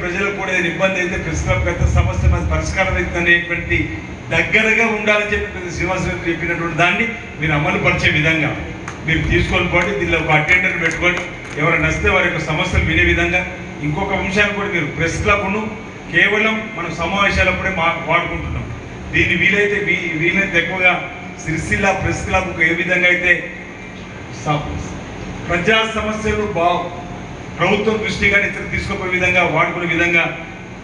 ప్రజలకు కూడా ఏదైనా ఇబ్బంది అయితే ప్రెస్ క్లబ్ గత సమస్య మనకు పరిష్కారం అవుతుందనేటువంటి దగ్గరగా ఉండాలని చెప్పి పెద్ద శ్రీనివాసరావు చెప్పినటువంటి దాన్ని మీరు అమలు పరిచే విధంగా మీరు తీసుకొని పోండి దీనిలో ఒక అటెండర్ పెట్టుకొని ఎవరైనా వస్తే వారి యొక్క సమస్యలు వినే విధంగా ఇంకొక అంశాన్ని కూడా మీరు ప్రెస్ క్లబ్ను కేవలం మనం సమావేశాలప్పుడే మా వాడుకుంటున్నాం. దీన్ని వీలైతే వీ- వీలైతే ఎక్కువగా సిరిసిల్ల ప్రెస్ క్లబ్కు ఏ విధంగా అయితే ప్రజా సమస్యలు బాగు ప్రభుత్వం దృష్టిగా ఇతర తీసుకుపోయే విధంగా వాడుకునే విధంగా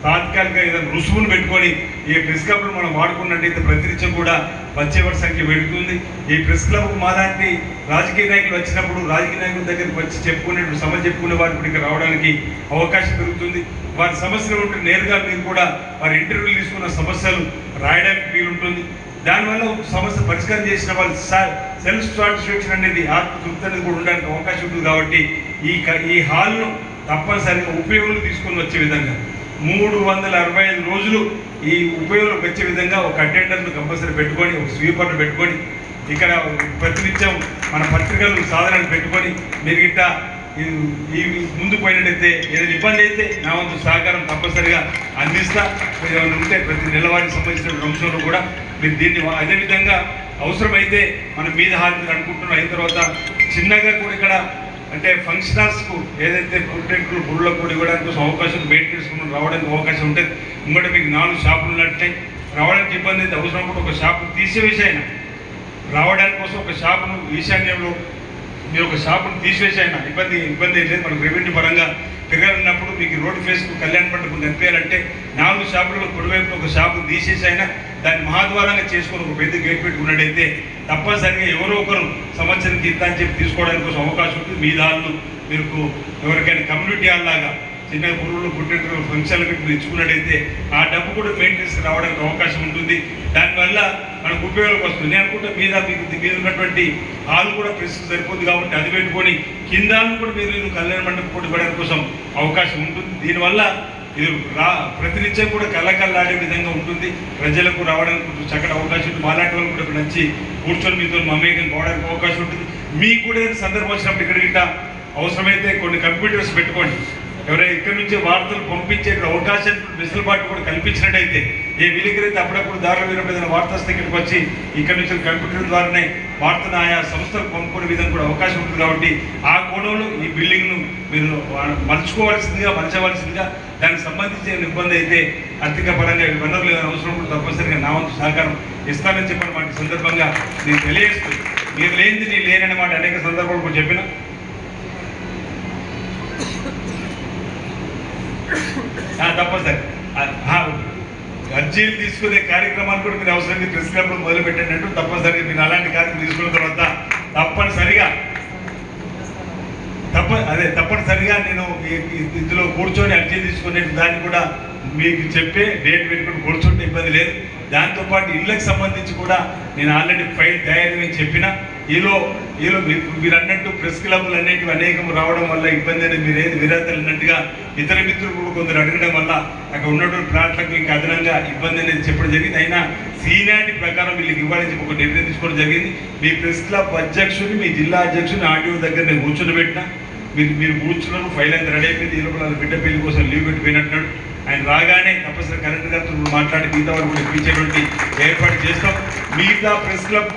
తాత్కాలిక ఏదైనా రుసుమును పెట్టుకొని ఈ ప్రెస్ క్లబ్ను మనం వాడుకున్నట్టయితే ప్రతినిత్యం కూడా వచ్చేవారి సంఖ్య పెరుగుతుంది. ఈ ప్రెస్ క్లబ్ మాలాంటి రాజకీయ నాయకులు వచ్చినప్పుడు రాజకీయ నాయకుల దగ్గరికి వచ్చి చెప్పుకునే సమస్య చెప్పుకునే వారికి ఇక్కడికి ఇక్కడ రావడానికి అవకాశం పెరుగుతుంది. వారి సమస్యలు ఉంటే నేరుగా మీరు కూడా వారి ఇంటర్వ్యూలు తీసుకున్న సమస్యలు రాయడానికి వీలుంటుంది. దానివల్ల ఒక సమస్య పరిష్కారం చేసిన వాళ్ళు సెల్ఫ్ సాటిస్ఫాక్షన్ అనేది ఆత్మ తృప్తి అనేది కూడా ఉండడానికి అవకాశం ఉంటుంది కాబట్టి ఈ క- ఈ హాల్ను తప్పనిసరిగా ఉపయోగం తీసుకొని వచ్చే విధంగా. మూడు వందల అరవై ఐదు రోజులు ఈ ఉపయోగం వచ్చే విధంగా ఒక అటెండర్ను కంపల్సరీ పెట్టుకొని ఒక స్వీపర్ను పెట్టుకొని ఇక్కడ ప్రతినిత్యం మన పత్రికలు సాధనలు పెట్టుకొని మీరు గిట్ట ఈ- ముందు పోయినట్టయితే ఏదైనా ఇబ్బంది అయితే నా వంతు సహకారం తప్పనిసరిగా అందిస్తా. మీరు ఏమైనా ఉంటే ప్రతి నెలవారికి సంబంధించిన అంశంలో కూడా మీరు దీన్ని అదేవిధంగా అవసరమైతే మనం మీద హాజరు అనుకుంటున్నాం. అయిన తర్వాత చిన్నగా కూడా ఇక్కడ అంటే ఫంక్షన్ ఏదైతే పుట్టెంట్లు గుళ్ళ కూడా ఇవ్వడానికి కోసం అవకాశం మెయింటెనెన్స్ రావడానికి అవకాశం ఉంటుంది ఇంకోటి మీకు నాలుగు షాపులు ఉన్నట్టే రావడానికి ఇబ్బంది అయితే అవసరం కూడా ఒక షాపు తీసివేసి అయినా రావడానికి కోసం ఒక షాపును ఈశాన్యంలో మీరు ఒక షాపును తీసివేసి ఇబ్బంది ఇబ్బంది ఏం లేదు. మనకు రెవెన్యూ పరంగా తిరగాలన్నప్పుడు మీకు రోడ్ ఫేస్కు కళ్యాణ మండపం కనిపించాలంటే నాలుగు షాపులలో కుడివైపు ఒక షాపు తీసేసి అయినా దాన్ని మహాద్వారంగా చేసుకుని ఒక పెద్ద గేట్ పెట్టుకున్నట్టయితే తప్పనిసరిగా ఎవరో ఒకరు సంవత్సరానికి ఇంత అని చెప్పి తీసుకోవడానికి కోసం అవకాశం ఉంటుంది. మీ దాళ్ళు మీకు ఎవరికైనా కమ్యూనిటీ హాల్ లాగా చిన్న గురువులు పుట్టిన ఫంక్షన్లకు మీరు ఇచ్చుకున్నట్టయితే ఆ డబ్బు కూడా మెయింటెనెన్స్ రావడానికి అవకాశం ఉంటుంది. దానివల్ల మనకు ఉపయోగాలకు వస్తుంది నేను అనుకుంటా మీద మీకు మీద ఉన్నటువంటి హాల్ కూడా ప్రెస్ సరిపోతుంది కాబట్టి అది పెట్టుకొని కింద కూడా మీరు కళ్యాణ మండపం కూడా ఇవ్వడానికి కోసం అవకాశం ఉంటుంది. దీనివల్ల ఇది రా ప్రతినిత్యం కూడా కళ్ళకల్లాడే విధంగా ఉంటుంది. ప్రజలకు రావడానికి చక్కటి అవకాశం ఉంటుంది. మాలాంటి వాళ్ళు కూడా ఇక్కడ కూర్చొని మీతో మమేకం పోవడానికి అవకాశం ఉంటుంది. మీకు కూడా ఏదైనా సందర్భం వచ్చినప్పుడు ఇక్కడ గిట్ట అవసరమైతే కొన్ని కంప్యూటర్స్ పెట్టుకోండి. ఎవరైనా ఇక్కడి నుంచి వార్తలు పంపించే అవకాశం వెసులుబాటు కూడా కల్పించినట్టయితే ఏ విలేకరైతే అప్పుడప్పుడు దారిలో వినప్పుడు వార్త ఇక్కడికి వచ్చి ఇక్కడి నుంచి కంప్యూటర్ ద్వారానే వార్తను ఆయా సంస్థలు పంపుకునే విధంగా కూడా అవకాశం ఉంటుంది కాబట్టి ఆ కోణంలో ఈ బిల్డింగ్ను మీరు మలుచుకోవాల్సిందిగా మలచవలసిందిగా దానికి సంబంధించిన ఇబ్బంది అయితే ఆర్థిక పరంగా వనరులు అవసరం కూడా తప్పనిసరిగా నా వంతు సహకారం ఇస్తానని చెప్పిన మాట సందర్భంగా నేను తెలియజేస్తూ మీరు లేనిది నేను లేననే మాట అనేక సందర్భాలు కూడా చెప్పిన ఆ, తప్పనిసరి. అర్జీలు తీసుకునే కార్యక్రమాన్ని కూడా మీరు అవసరంగా ప్రెస్ క్లబ్లో మొదలు పెట్టినట్టు తప్పనిసరిగా మీరు అలాంటి కార్యక్రమం తీసుకున్న తర్వాత తప్పనిసరిగా తప్ప అదే తప్పనిసరిగా నేను ఇందులో కూర్చొని అర్జీ తీసుకునే దాన్ని కూడా మీకు చెప్పే డేట్ పెట్టుకుని కూర్చుంటే ఇబ్బంది లేదు. దాంతోపాటు ఇళ్ళకి సంబంధించి కూడా నేను ఆల్రెడీ ఫైల్ తయారు అని చెప్పిన ఈలో ఈలో మీరు మీరు అన్నట్టు ప్రెస్ క్లబ్లు అనేటివి అనేకం రావడం వల్ల ఇబ్బంది అనేది మీరు ఏది విరాతలు అన్నట్టుగా ఇతర మిత్రులు కూడా కొందరు అడగడం వల్ల అక్కడ ఉన్నటువంటి ప్లాట్లకు ఇంకా అదనంగా ఇబ్బంది అనేది చెప్పడం జరిగింది. అయినా సీనియారిటీ ప్రకారం వీళ్ళకి ఇవ్వాలని చెప్పి ఒక నిర్ణయం తీసుకోవడం జరిగింది. మీ ప్రెస్ క్లబ్ అధ్యక్షుడిని మీ జిల్లా అధ్యక్షుడిని ఆర్డీఓ దగ్గర నేను కూర్చొని మీరు మీరు కూర్చున్నారు ఫైల్ అంతా రెడీ అయిపోయింది. ఈ లోపల బిడ్డ పెళ్ళి కోసం లీవ్ పెట్టిపోయినట్టున్నాడు. ఆయన రాగానే తప్పనిసరి కరెంట్ గారితో మాట్లాడి మిగతా వారు కూడా ఇప్పించేటువంటి ఏర్పాటు చేస్తాం. మిగతా ప్రెస్ క్లబ్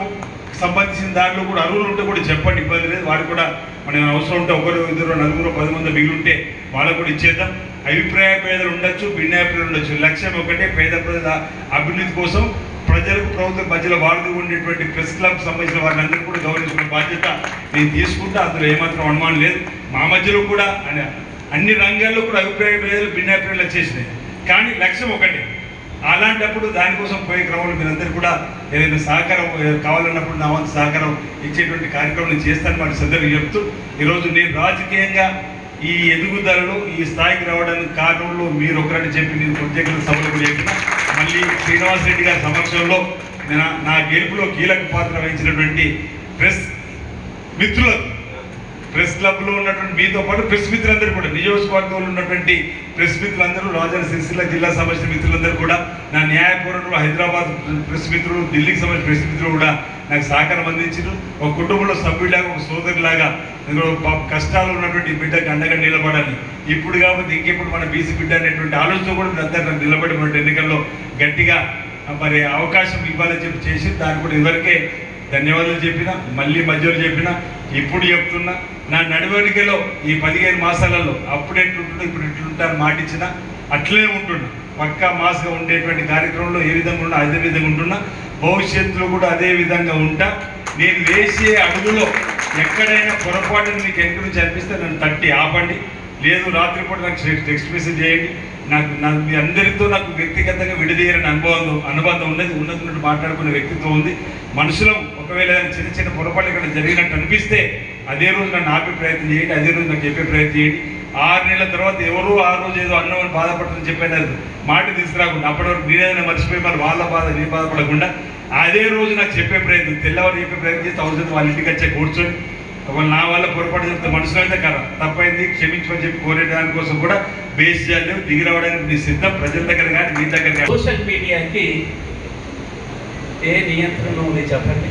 సంబంధించిన దాంట్లో కూడా అరువులు ఉంటే కూడా చెప్పండి. ఇబ్బంది లేదు. వారు కూడా మన అవసరం ఉంటే ఒకరు ఇద్దరు నలుగురు పది మంది మిగిలి ఉంటే వాళ్ళకు కూడా ఇచ్చేద్దాం. అభిప్రాయ పేదలు ఉండొచ్చు భిన్నాభిప్రాయాలు ఉండొచ్చు. లక్ష్యం ఒకటే పేద ప్రజల అభివృద్ధి కోసం ప్రజలకు ప్రభుత్వం మధ్యలో వాడుతూ ఉండేటువంటి ప్రెస్ క్లబ్ సంబంధించిన వారిని అందరూ కూడా గౌరవించుకునే బాధ్యత నేను తీసుకుంటా. అందులో ఏమాత్రం అనుమానం లేదు. మా మధ్యలో కూడా అన్ని- అన్ని రంగాల్లో కూడా అభిప్రాయ భేదాలు భిన్నాభిప్రాయాలు వచ్చేసినాయి. కానీ లక్ష్యం ఒకటే. అలాంటప్పుడు దానికోసం పోయే క్రమంలో మీరందరూ కూడా ఏదైనా సహకారం కావాలన్నప్పుడు నా వంతు సహకారం ఇచ్చేటువంటి కార్యక్రమం చేస్తాను వాటి సందర్భం చెప్తూ ఈరోజు నేను రాజకీయంగా ఈ ఎదుగుదలను ఈ స్థాయికి రావడానికి కారణంలో మీరు ఒకరని చెప్పి నేను ప్రత్యేక సభలకు చెప్పిన మళ్ళీ శ్రీనివాస్ రెడ్డి గారి సమక్షంలో నా గెలుపులో కీలక పాత్ర వహించినటువంటి ప్రెస్ మిత్రులకు ప్రెస్ క్లబ్లో ఉన్నటువంటి మీతో పాటు ప్రెస్ మిత్రులందరూ కూడా నియోజకవర్గంలో ఉన్నటువంటి ప్రెస్ మిత్రులందరూ రాజన్న సిరిసిల్ల జిల్లా సంబంధించిన మిత్రులందరూ కూడా నా న్యాయపూర్వకులు హైదరాబాద్ ప్రెస్ మిత్రులు ఢిల్లీకి సంబంధించిన ప్రెస్ మిత్రులు కూడా నాకు సహకారం అందించారు ఒక కుటుంబంలో సభ్యులాగా ఒక సోదరులాగా కష్టాలు ఉన్నటువంటి బిడ్డకు అండగా నిలబడాలి. ఇప్పుడు కాబట్టి ఇంకెప్పుడు మన బీసీ బిడ్డ అనేటువంటి ఆలోచన కూడా అందరూ నిలబడి ఎన్నికల్లో గట్టిగా మరి అవకాశం ఇవ్వాలని చెప్పి చేసి దాన్ని కూడా ఇదివరకే ధన్యవాదాలు చెప్పిన మళ్ళీ మధ్యలో చెప్పిన ఇప్పుడు చెప్తున్నా నా నడవడికలో ఈ పదిహేను మాసాలలో అప్పుడు ఎట్లుంటుందో ఇప్పుడు ఎట్లుంటా మాటిచ్చిన అట్లే ఉంటున్నా. పక్కా మాస్గా ఉండేటువంటి కార్యక్రమంలో ఏ విధంగా ఉన్నా అదే విధంగా ఉంటున్నా. భవిష్యత్తులో కూడా అదే విధంగా ఉంటా. నేను వేసే అడుగులో ఎక్కడైనా పొరపాటుని మీకు ఎక్కడి నుంచి అనిపిస్తే నన్ను తట్టి ఆపండి. లేదు రాత్రిపూట నాకు టెక్స్ట్ మెసేజ్ చేయండి. నాకు నాకు మీ అందరితో నాకు వ్యక్తిగతంగా విడదీయని అనుభవం అనుబంధం ఉన్నది. ఉన్నతున్నట్టు మాట్లాడుకునే వ్యక్తిత్వం ఉంది. మనుషులం ఒకవేళ చిన్న చిన్న పొరపాట్లు ఇక్కడ జరిగినట్టు అనిపిస్తే అదే రోజు నన్ను ఆపే ప్రయత్నం చేయండి. అదే రోజు నాకు చెప్పే ప్రయత్నం చేయండి. ఆరు నెలల తర్వాత ఎవరు ఆ రోజు ఏదో అన్నమని బాధపడుతుందని చెప్పాను మాట తీసుకురాకుండా అప్పటి వరకు నేనేదైనా మర్చిపోయి మరి వాళ్ళ బాధ నేను బాధపడకుండా అదే రోజు నాకు చెప్పే ప్రయత్నం తెల్లవారు చెప్పే ప్రయత్నం చేస్తే అవసరం వాళ్ళ ఇంటికి వచ్చే కూర్చొని ఒకవేళ నా వల్ల పొరపాటు చెప్తే మనుషులు అయితే కదా తప్పైంది క్షమించమని చెప్పి కోరే దానికోసం కూడా బేస్ చేయాలి దిగి రావడానికి మీ సిద్ధం ప్రజల దగ్గర కానీ మీ దగ్గర కానీ. సోషల్ మీడియాకి ఏ నియంత్రణ ఉంది చెప్పండి?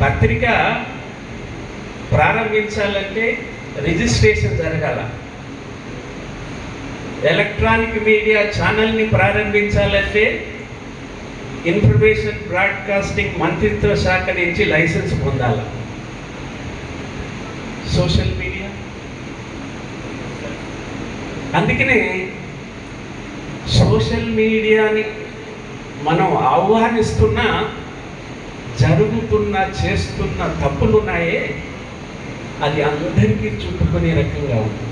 పత్రిక ప్రారంభించాలంటే రిజిస్ట్రేషన్ జరగాల. ఎలక్ట్రానిక్ మీడియా ఛానల్ని ప్రారంభించాలంటే ఇన్ఫర్మేషన్ బ్రాడ్కాస్టింగ్ మంత్రిత్వ శాఖ నుంచి లైసెన్స్ పొందాల. Social media. అందుకనే సోషల్ మీడియాని మనం ఆహ్వానిస్తున్న జరుగుతున్న చేస్తున్న తప్పులున్నాయే అది అందరికీ చుట్టుకునే రకంగా ఉంది.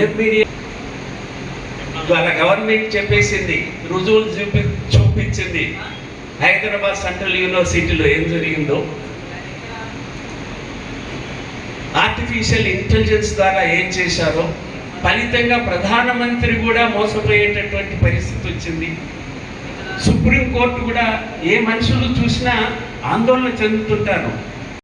ఏ మీడియా? వాళ్ళ గవర్నమెంట్ చెప్పేసింది రుజువులు చూపి చూపించింది. హైదరాబాద్ సెంట్రల్ యూనివర్సిటీలో ఏం జరిగిందో? ఆర్టిఫిషియల్ ఇంటెలిజెన్స్ ద్వారా ఏం చేశారో? ఫలితంగా ప్రధానమంత్రి కూడా మోసపోయేటటువంటి పరిస్థితి వచ్చింది. సుప్రీంకోర్టు కూడా ఏ మనుషులు చూసినా ఆందోళన చెందుతుంటారు.